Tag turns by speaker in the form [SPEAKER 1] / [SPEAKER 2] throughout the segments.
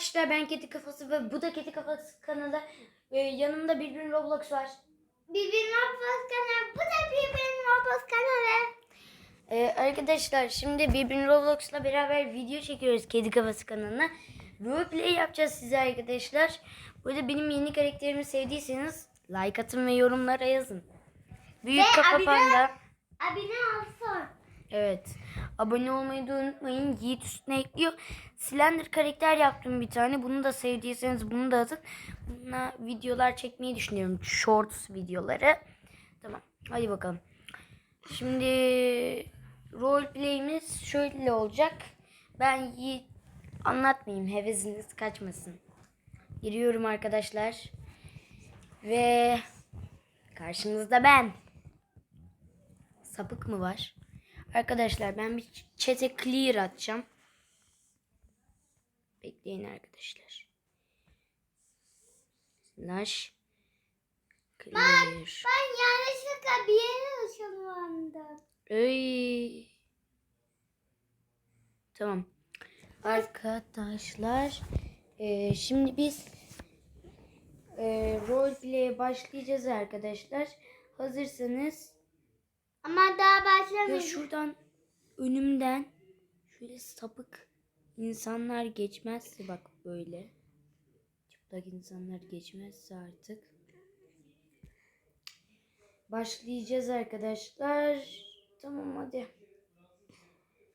[SPEAKER 1] arkadaşlar ben Kedi Kafası ve bu da Kedi Kafası kanalı. Ee, yanımda bir gün Roblox var.
[SPEAKER 2] Birbirinin Roblox kanalı. Bu da birbirinin Roblox kanalı.
[SPEAKER 1] Ee, arkadaşlar şimdi Birbirinin Roblox'la beraber video çekiyoruz Kedi Kafası kanalına. Roleplay yapacağız size arkadaşlar. Burada benim yeni karakterimi sevdiyseniz like atın ve yorumlara yazın. Büyük
[SPEAKER 2] Ve
[SPEAKER 1] kafa
[SPEAKER 2] abone-
[SPEAKER 1] panda.
[SPEAKER 2] Abone olsun.
[SPEAKER 1] Evet. Abone olmayı da unutmayın. Yiğit üstüne ekliyor. Slender karakter yaptım bir tane. Bunu da sevdiyseniz bunu da atın. Bununla videolar çekmeyi düşünüyorum. Shorts videoları. Tamam. Hadi bakalım. Şimdi roleplay'imiz şöyle olacak. Ben Yiğit anlatmayayım. Hevesiniz kaçmasın. Giriyorum arkadaşlar. Ve karşınızda ben. Sapık mı var? Arkadaşlar ben bir chat'e clear atacağım. Bekleyin arkadaşlar. Slash clear.
[SPEAKER 2] Ben yanlışlıkla bir yere ışınlandım.
[SPEAKER 1] Öy. Tamam. Arkadaşlar eee, şimdi biz eee roleplay'e başlayacağız arkadaşlar. Hazırsanız
[SPEAKER 2] Ama daha
[SPEAKER 1] Ya şuradan önümden şöyle sapık insanlar geçmezse bak böyle. Çıplak insanlar geçmezse artık. Başlayacağız arkadaşlar. Tamam hadi.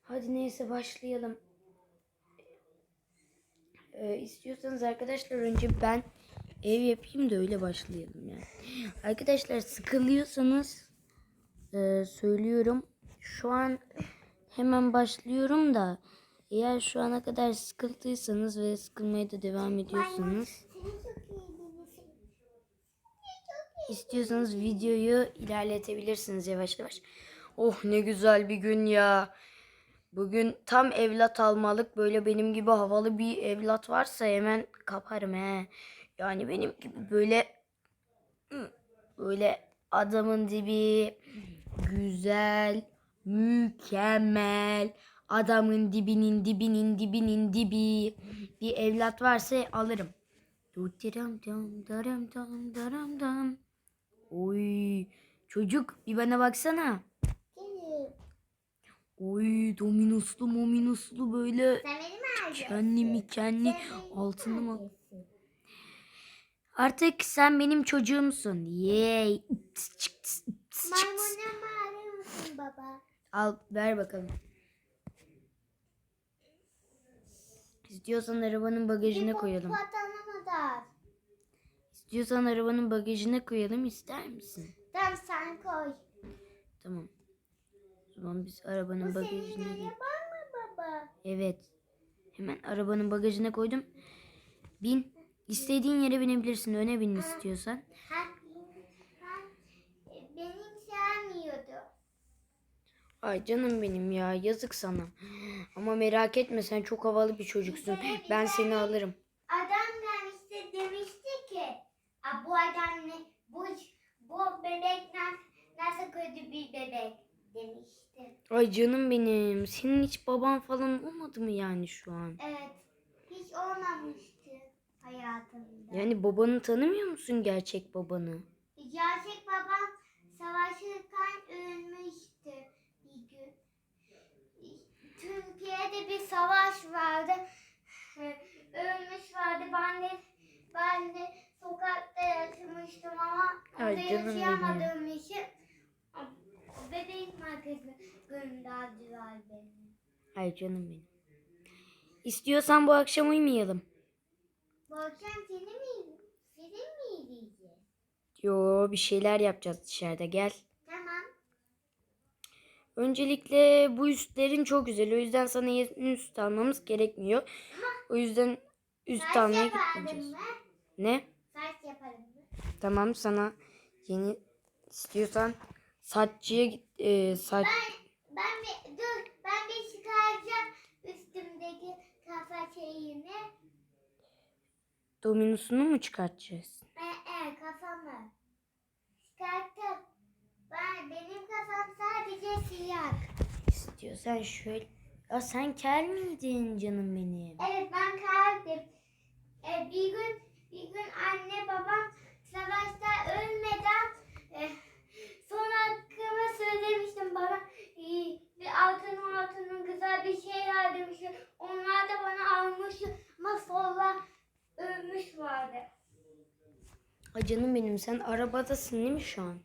[SPEAKER 1] Hadi neyse başlayalım. Ee, istiyorsanız arkadaşlar önce ben ev yapayım da öyle başlayalım yani. Arkadaşlar sıkılıyorsanız ee, söylüyorum. Şu an hemen başlıyorum da eğer şu ana kadar sıkıldıysanız ve sıkılmaya da devam ediyorsanız istiyorsanız videoyu ilerletebilirsiniz yavaş yavaş. Oh ne güzel bir gün ya. Bugün tam evlat almalık böyle benim gibi havalı bir evlat varsa hemen kaparım he. Yani benim gibi böyle böyle adamın dibi güzel, mükemmel, adamın dibinin dibinin dibinin dibi bir evlat varsa alırım. Dutiram dam daram dam daram dam. Oy çocuk bir bana baksana. Oy dominuslu mominuslu böyle
[SPEAKER 2] beni mi mi
[SPEAKER 1] altını mı? Artık sen benim çocuğumsun. Yay.
[SPEAKER 2] Maymuna alır mısın baba?
[SPEAKER 1] Al ver bakalım. İstiyorsan arabanın bagajına koyalım.
[SPEAKER 2] Hipopotamı da.
[SPEAKER 1] İstiyorsan arabanın bagajına koyalım ister misin?
[SPEAKER 2] Tamam sen koy.
[SPEAKER 1] Tamam. O zaman biz arabanın
[SPEAKER 2] Bu
[SPEAKER 1] bagajına
[SPEAKER 2] senin araban mı baba?
[SPEAKER 1] Evet. Hemen arabanın bagajına koydum. Bin. İstediğin yere binebilirsin. Öne bin istiyorsan.
[SPEAKER 2] Ha, benim sevmiyordu.
[SPEAKER 1] Ay canım benim ya. Yazık sana. Ama merak etme sen çok havalı bir çocuksun. Ben seni alırım.
[SPEAKER 2] Adam gelmişti demişti ki "Aa, bu adam ne bu bu bebek na- nasıl kötü bir bebek demişti.
[SPEAKER 1] Ay canım benim. Senin hiç baban falan olmadı mı yani şu an?
[SPEAKER 2] Evet. Hiç olmamıştı hayatımda.
[SPEAKER 1] Yani babanı tanımıyor musun gerçek babanı?
[SPEAKER 2] Gerçek babam savaşırken ölmüştü bir gün. Türkiye'de bir savaş vardı. Ölmüş vardı. Ben de ben de sokakta yaşamıştım ama
[SPEAKER 1] Ay
[SPEAKER 2] yaşayamadığım için bebek merkezine gönderdiler beni.
[SPEAKER 1] Ay canım benim. İstiyorsan bu akşam uyumayalım.
[SPEAKER 2] Bu akşam seni mi, seni mi izleyeceğiz?
[SPEAKER 1] Yo bir şeyler yapacağız dışarıda gel. Öncelikle bu üstlerin çok güzel. O yüzden sana yeni üst almamız gerekmiyor. O yüzden üst almaya gitmeyeceğiz. Ne?
[SPEAKER 2] Saç yaparım mı?
[SPEAKER 1] Tamam sana yeni istiyorsan saççıya git. e, saç
[SPEAKER 2] Ben ben bir dur ben bir çıkaracağım üstümdeki kafa şeyini.
[SPEAKER 1] dominusunu mu çıkartacağız?
[SPEAKER 2] siyah.
[SPEAKER 1] İstiyorsan şöyle... Aa, sen kel miydin canım benim?
[SPEAKER 2] Evet ben kaldım. Ee, bir gün bir gün anne babam savaşta ölmeden e, son hakkımı söylemiştim bana. E, bir altın altının güzel bir şeyler demişti. Onlar da bana almış ama sonra ölmüş vardı.
[SPEAKER 1] Ay canım benim sen arabadasın değil mi şu an?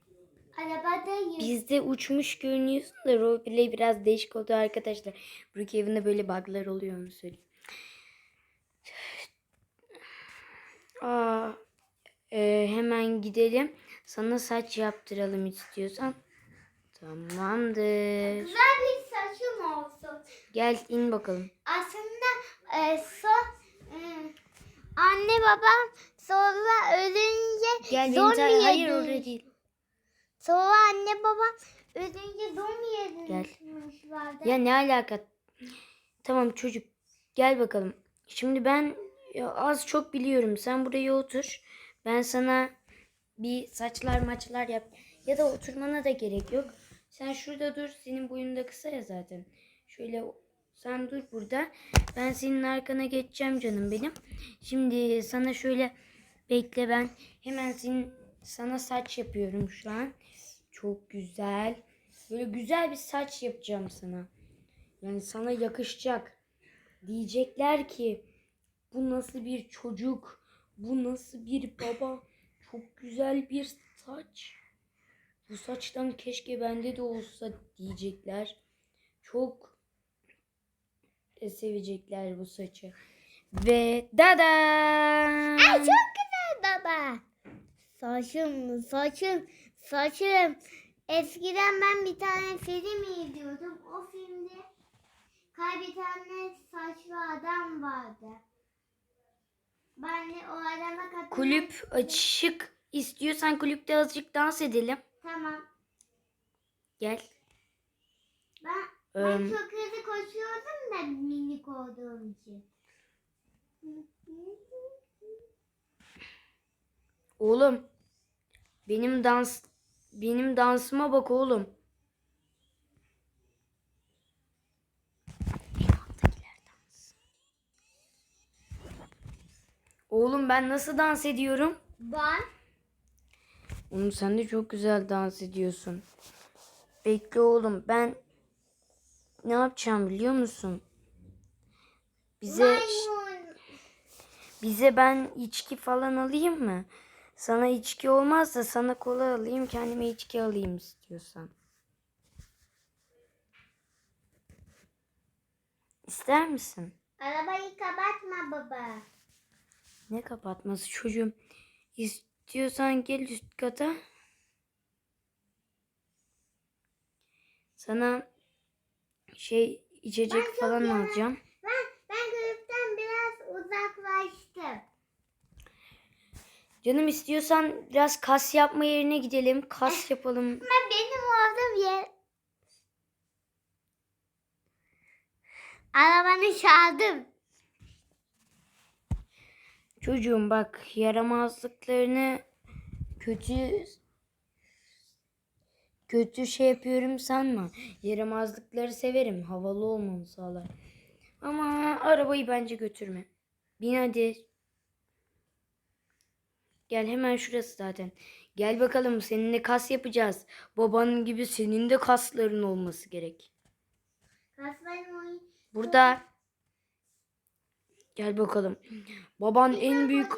[SPEAKER 1] Bizde uçmuş görünüyorsun da roleplay biraz değişik oldu arkadaşlar. Brookhaven'da böyle bug'lar oluyor onu söyleyeyim. Aa, e, hemen gidelim. Sana saç yaptıralım istiyorsan. Tamamdır.
[SPEAKER 2] Güzel bir saçım olsun.
[SPEAKER 1] Gel in bakalım.
[SPEAKER 2] Aslında e, son e, anne babam sonra ölünce
[SPEAKER 1] Gel ta-
[SPEAKER 2] mu
[SPEAKER 1] Hayır orada değil.
[SPEAKER 2] Sonra anne babam ölünce zor mu yedirmişlerdi?
[SPEAKER 1] Ya ne alaka? Tamam çocuk gel bakalım. Şimdi ben az çok biliyorum. Sen buraya otur. Ben sana bir saçlar maçlar yap. Ya da oturmana da gerek yok. Sen şurada dur. Senin boyun da kısa ya zaten. Şöyle sen dur burada. Ben senin arkana geçeceğim canım benim. Şimdi sana şöyle bekle ben hemen senin sana saç yapıyorum şu an. Çok güzel. Böyle güzel bir saç yapacağım sana. Yani sana yakışacak. Diyecekler ki bu nasıl bir çocuk? Bu nasıl bir baba? Çok güzel bir saç. Bu saçtan keşke bende de olsa diyecekler. Çok sevecekler bu saçı. Ve dada!
[SPEAKER 2] Ay çok güzel baba. Saçım, saçım, saçım. Eskiden ben bir tane film izliyordum. O filmde kaybedenler saçlı adam vardı. Ben de o adama katılmak
[SPEAKER 1] Kulüp açık istiyorsan kulüpte azıcık dans edelim.
[SPEAKER 2] Tamam.
[SPEAKER 1] Gel.
[SPEAKER 2] Ben, ben
[SPEAKER 1] Em,
[SPEAKER 2] çok hızlı koşuyordum da minik olduğum için.
[SPEAKER 1] Oğlum. Benim dans benim dansıma bak oğlum. Oğlum ben nasıl dans ediyorum?
[SPEAKER 2] Ben
[SPEAKER 1] Oğlum sen de çok güzel dans ediyorsun. Bekle oğlum ben ne yapacağım biliyor musun? Bize
[SPEAKER 2] maymun.
[SPEAKER 1] bize ben içki falan alayım mı? Sana içki olmaz da sana kola alayım kendime içki alayım istiyorsan. İster misin?
[SPEAKER 2] Arabayı kapatma baba.
[SPEAKER 1] Ne kapatması çocuğum? İstiyorsan gel üst kata. Sana şey içecek
[SPEAKER 2] çok
[SPEAKER 1] falan alacağım.
[SPEAKER 2] Ben, ben gruptan biraz uzaklaştım.
[SPEAKER 1] Canım istiyorsan biraz kas yapma yerine gidelim. Kas yapalım.
[SPEAKER 2] Ama benim olduğum yer... Arabanı çaldım.
[SPEAKER 1] Çocuğum bak yaramazlıklarını kötü kötü şey yapıyorum sanma. Yaramazlıkları severim. Havalı olmamı sağlar. Ama arabayı bence götürme. Bin hadi. Gel hemen şurası zaten. Gel bakalım seninle kas yapacağız. Babanın gibi senin de kasların olması gerek.
[SPEAKER 2] Kaslarım.
[SPEAKER 1] Burada. Gel bakalım. Baban en büyük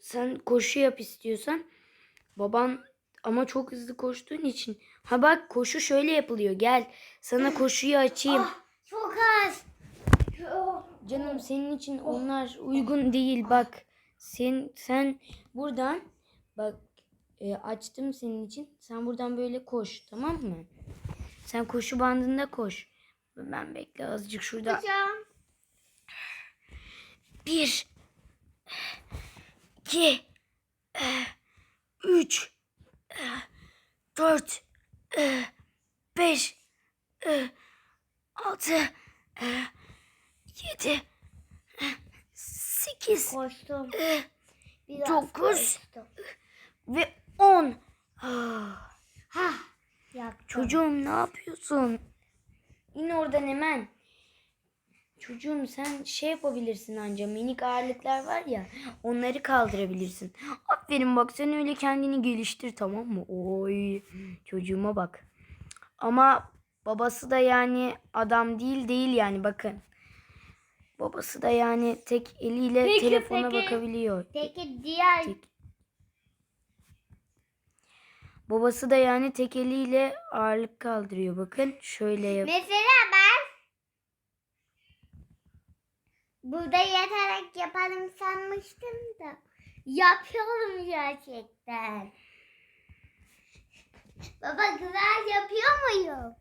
[SPEAKER 1] sen koşu yap istiyorsan. Baban ama çok hızlı koştuğun için. Ha bak koşu şöyle yapılıyor. Gel sana koşuyu açayım.
[SPEAKER 2] Ah, çok az.
[SPEAKER 1] Canım senin için onlar uygun değil bak. Sen sen buradan bak e, açtım senin için. Sen buradan böyle koş tamam mı? Sen koşu bandında koş. Ben bekle azıcık şurada.
[SPEAKER 2] Hocam.
[SPEAKER 1] Bir, iki, üç, dört, beş, altı, yedi, sekiz
[SPEAKER 2] Koştum. Biraz
[SPEAKER 1] Dokuz.
[SPEAKER 2] koştum.
[SPEAKER 1] ve on. Ah,
[SPEAKER 2] Ha. Yaptım.
[SPEAKER 1] Çocuğum ne yapıyorsun? İn oradan hemen. Çocuğum sen şey yapabilirsin anca minik ağırlıklar var ya onları kaldırabilirsin. Aferin bak sen öyle kendini geliştir tamam mı? Oy çocuğuma bak. Ama babası da yani adam değil değil yani bakın. Babası da yani tek eliyle
[SPEAKER 2] Peki,
[SPEAKER 1] telefona
[SPEAKER 2] peki.
[SPEAKER 1] bakabiliyor.
[SPEAKER 2] Peki diğer
[SPEAKER 1] Tek- Babası da yani tek eliyle ağırlık kaldırıyor. Bakın şöyle yap.
[SPEAKER 2] Mesela ben burada yatarak yaparım sanmıştım da yapıyorum gerçekten. Baba güzel yapıyor muyum?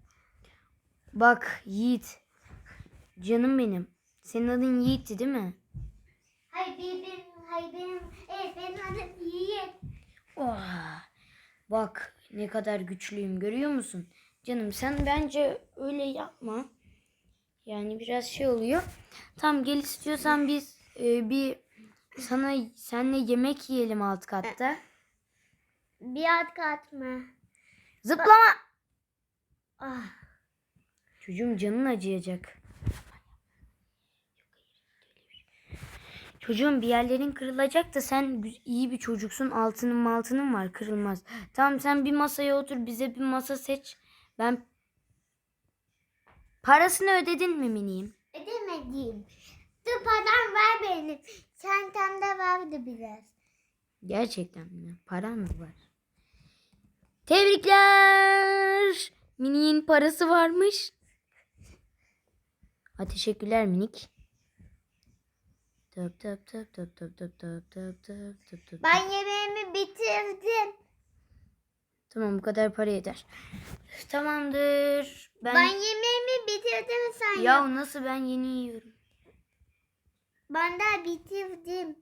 [SPEAKER 1] Bak Yiğit. Canım benim. Senin adın Yiğit'ti değil mi?
[SPEAKER 2] Hayır benim, hayır benim, evet benim adım Yiğit.
[SPEAKER 1] Oh, bak ne kadar güçlüyüm görüyor musun? Canım sen bence öyle yapma. Yani biraz şey oluyor. Tamam gel istiyorsan biz e, bir sana senle yemek yiyelim alt katta.
[SPEAKER 2] Bir at katma.
[SPEAKER 1] Zıplama.
[SPEAKER 2] Ah.
[SPEAKER 1] Çocuğum canın acıyacak. Çocuğum bir yerlerin kırılacak da sen iyi bir çocuksun. Altının maltının var kırılmaz. Tamam sen bir masaya otur bize bir masa seç. Ben parasını ödedin mi miniyim?
[SPEAKER 2] Edemedim. Dur param ver benim. Çantamda vardı biraz.
[SPEAKER 1] Gerçekten mi? Paran mı var? Tebrikler. Mini'nin parası varmış. Ha, teşekkürler minik. Töp töp töp töp töp töp töp töp töp töp töp.
[SPEAKER 2] Ben yemeğimi bitirdim.
[SPEAKER 1] Tamam bu kadar para yeter. Tamamdır. Ben,
[SPEAKER 2] Ben, yemeğimi bitirdim sen yap.
[SPEAKER 1] ya nasıl ben yeni yiyorum.
[SPEAKER 2] Ben de bitirdim.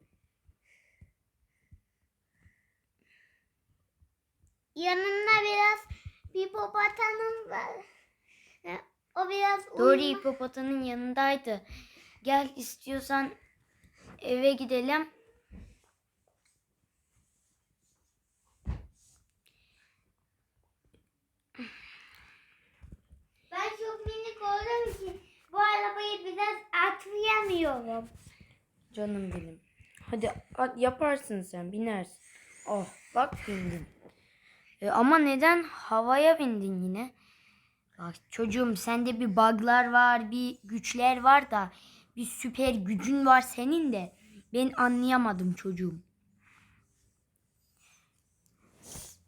[SPEAKER 2] Yanında biraz hipopotamım var. Ha, O biraz
[SPEAKER 1] Doğru
[SPEAKER 2] uyuma-
[SPEAKER 1] hipopotanın yanındaydı. Gel istiyorsan eve gidelim.
[SPEAKER 2] Ben çok minik olduğum için bu arabayı biraz atlayamıyorum.
[SPEAKER 1] Canım benim. Hadi at- yaparsın sen binersin. Oh bak bindin. E, ama neden havaya bindin yine? Bak çocuğum sende bir bug'lar var, bir güçler var da bir süper gücün var senin de. Ben anlayamadım çocuğum.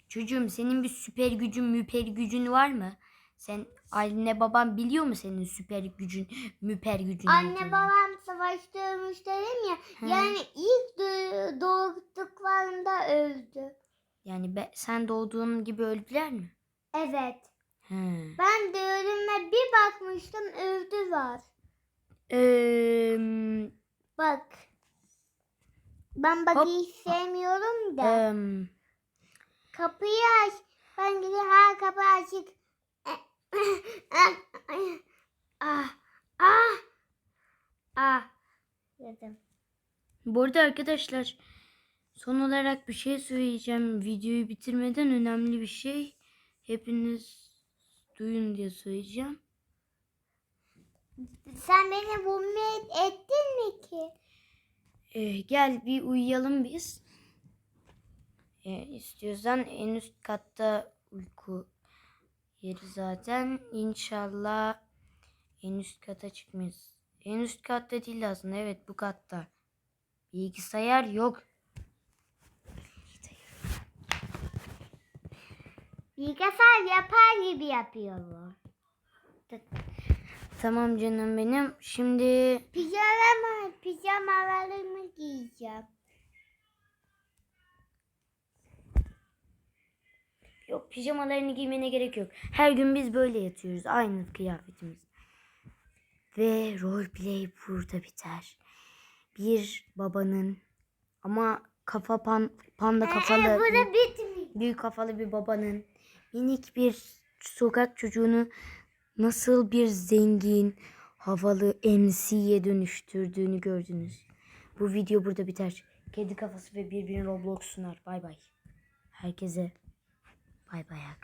[SPEAKER 1] Çocuğum senin bir süper gücün, müper gücün var mı? Sen anne baban biliyor mu senin süper gücün, müper gücün?
[SPEAKER 2] Anne
[SPEAKER 1] olduğunu?
[SPEAKER 2] babam savaşta ölmüş dedim ya.
[SPEAKER 1] Hı.
[SPEAKER 2] Yani ilk do- doğduklarında öldü.
[SPEAKER 1] Yani be- sen doğduğun gibi öldüler mi?
[SPEAKER 2] Evet.
[SPEAKER 1] He.
[SPEAKER 2] Ben de ölüme bir bakmıştım öldüler.
[SPEAKER 1] Eee,
[SPEAKER 2] Bak. Ben bakıyı sevmiyorum da.
[SPEAKER 1] em,
[SPEAKER 2] Kapıyı aç. Ben gidiyorum her kapı açık. ah. Ah. Ah. Dedim.
[SPEAKER 1] bu arada arkadaşlar son olarak bir şey söyleyeceğim. Videoyu bitirmeden önemli bir şey. Hepiniz duyun diye söyleyeceğim.
[SPEAKER 2] Sen beni bulmaya ettin mi ki?
[SPEAKER 1] Ee, gel bir uyuyalım biz. Ee, istiyorsan en üst katta uyku yeri zaten. İnşallah en üst kata çıkmayız. En üst katta değil aslında. Evet bu katta. Bilgisayar yok.
[SPEAKER 2] Bilgisayar yapar gibi yapıyorum.
[SPEAKER 1] Tamam canım benim. Şimdi
[SPEAKER 2] Pijama, pijamalarımı giyeceğim.
[SPEAKER 1] yok pijamalarını giymene gerek yok. Her gün biz böyle yatıyoruz. Aynı kıyafetimiz. Ve roleplay burada biter. Bir babanın ama kafa pan, panda kafalı
[SPEAKER 2] Ee,
[SPEAKER 1] bir-
[SPEAKER 2] burada bitmiyor.
[SPEAKER 1] büyük kafalı bir babanın minik bir sokak çocuğunu nasıl bir zengin, havalı MC'ye dönüştürdüğünü gördünüz. Bu video burada biter. Kedi kafası ve birbirine Roblox sunar. Bay bay. Herkese bay bay arkadaşlar.